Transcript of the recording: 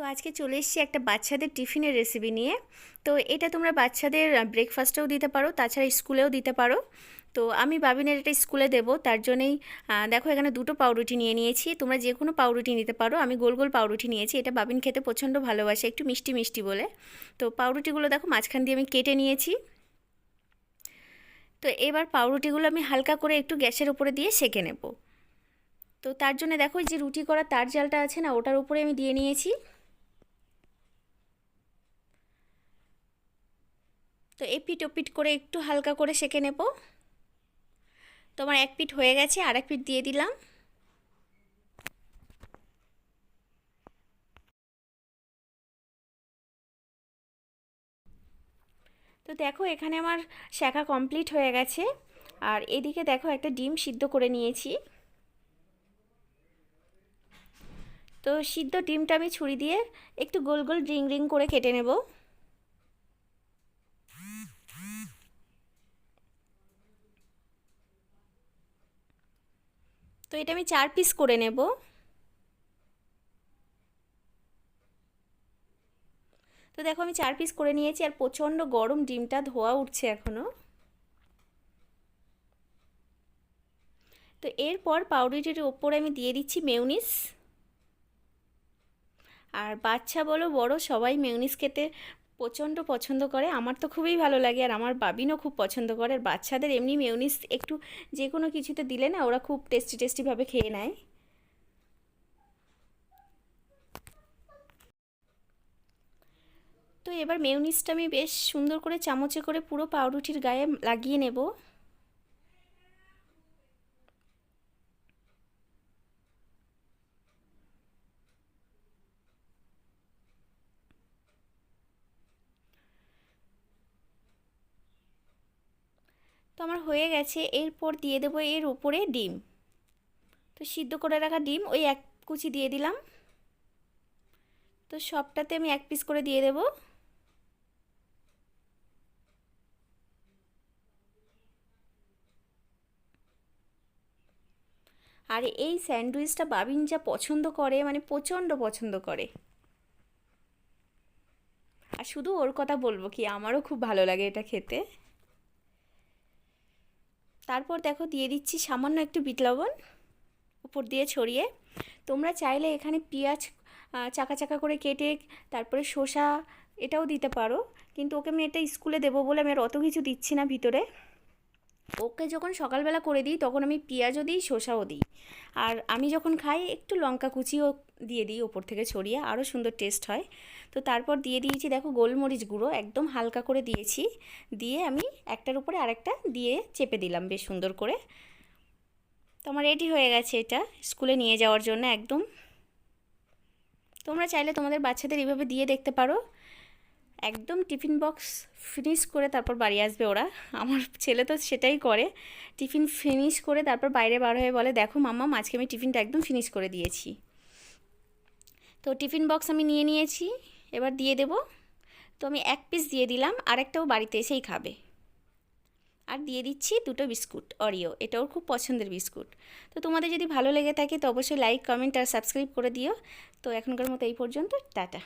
তো আজকে চলে এসেছি একটা বাচ্চাদের টিফিনের রেসিপি নিয়ে। তো এটা তোমরা বাচ্চাদের ব্রেকফাস্টেও দিতে পারো, তাছাড়া স্কুলেও দিতে পারো। তো আমি বাবিনের এটা স্কুলে দেব, তার জন্যই দেখো এখানে দুটো পাউরুটি নিয়ে নিয়েছি। তোমরা যে কোনো পাউরুটি নিতে পারো, আমি গোল গোল পাউরুটি নিয়েছি। এটা বাবিন খেতে প্রচণ্ড ভালোবাসে, একটু মিষ্টি মিষ্টি বলে। তো পাউরুটিগুলো দেখো মাঝখান দিয়ে আমি কেটে নিয়েছি। তো এবার পাউরুটিগুলো আমি হালকা করে একটু গ্যাসের উপরে দিয়ে সেঁকে নেব। তো তার জন্য দেখো যে রুটি করা তার জালটা আছে না, ওটার উপরে আমি দিয়ে নিয়েছি। তো এপিট ওপিট করে একটু হালকা করে সেঁকে নেব। তোমার এক পিঠ হয়ে গেছে আর এক পিঠ দিয়ে দিলাম। তো দেখো এখানে আমার শাখা কমপ্লিট হয়ে গেছে। আর এদিকে দেখো একটা ডিম সিদ্ধ করে নিয়েছি। তো সিদ্ধ ডিমটা আমি ছুরি দিয়ে একটু গোল গোল রিং রিং করে কেটে নেব। তো এটা আমি চার পিস করে নেব। তো দেখো আমি চার পিস করে নিয়েছি আর প্রচণ্ড গরম ডিমটা ধোয়া উঠছে এখনও তো এরপর পাউরুটির ওপরে আমি দিয়ে দিচ্ছি মেউনিস আর বাচ্চা বলো বড় সবাই মেউনিস খেতে প্রচণ্ড পছন্দ করে, আমার তো খুবই ভালো লাগে আর আমার বাবিনও খুব পছন্দ করে। আর বাচ্চাদের এমনি মেউনিস একটু যে কোনো কিছুতে দিলে না ওরা খুব টেস্টি টেস্টিভাবে খেয়ে নেয়। তো এবার মেউনিসটা আমি বেশ সুন্দর করে চামচে করে পুরো পাউরুটির গায়ে লাগিয়ে নেব। তো আমার হয়ে গেছে। এরপর দিয়ে দেবো এর উপরে ডিম। তো সিদ্ধ করে রাখা ডিম, ওই এক কুচি দিয়ে দিলাম। তো সবটাতে আমি এক পিস করে দিয়ে দেবো। আর এই স্যান্ডউইচটা বাবিন যা পছন্দ করে মানে প্রচণ্ড পছন্দ করে। আর শুধু ওর কথা বলব কি, আমারও খুব ভালো লাগে এটা খেতে। তারপর দেখো দিয়ে দিচ্ছি সামান্য একটু বিট লবণ উপর দিয়ে ছড়িয়ে। তোমরা চাইলে এখানে পেঁয়াজ চাকা চাকা করে কেটে তারপরে শসা এটাও দিতে পারো। কিন্তু ওকে আমি এটা স্কুলে দেবো বলে আমি আর অত কিছু দিচ্ছি না ভিতরে। ওকে যখন সকালবেলা করে দিই, তখন আমি পেঁয়াজও দিই, শসাও দিই। আর আমি যখন খাই, একটু লঙ্কা কুচিও দিয়ে দিই ওপর থেকে ছড়িয়ে, আরও সুন্দর টেস্ট হয়। তো তারপর দিয়ে দিয়েছি, দেখো গোলমরিচ গুঁড়ো, একদম হালকা করে দিয়েছি। দিয়ে আমি একটার উপরে আরেকটা দিয়ে চেপে দিলাম বেশ সুন্দর করে। তো আমার রেডি হয়ে গেছে এটা স্কুলে নিয়ে যাওয়ার জন্য একদম। তোমরা চাইলে তোমাদের বাচ্চাদের এইভাবে দিয়ে দেখতে পারো। একদম টিফিন বক্স ফিনিশ করে তারপর বাড়ি আসবে ওরা। আমার ছেলে তো সেটাই করে। টিফিন ফিনিশ করে তারপর বাইরে বার হয়ে বলে, দেখো মাম্মা, আজকে আমি টিফিনটা একদম ফিনিশ করে দিয়েছি। তো টিফিন বক্স আমি নিয়ে নিয়েছি, এবার দিয়ে দেব। তো আমি এক পিস দিয়ে দিলাম, আরেকটাও বাড়িতে এসেই খাবে। আর দিয়ে দিচ্ছি দুটো বিস্কুট অরিও এটাও খুব পছন্দের বিস্কুট। তো তোমাদের যদি ভালো লেগে থাকে তো অবশ্যই লাইক কমেন্ট আর সাবস্ক্রাইব করে দিও। তো এখনকার মতো এই পর্যন্ত, টাটা।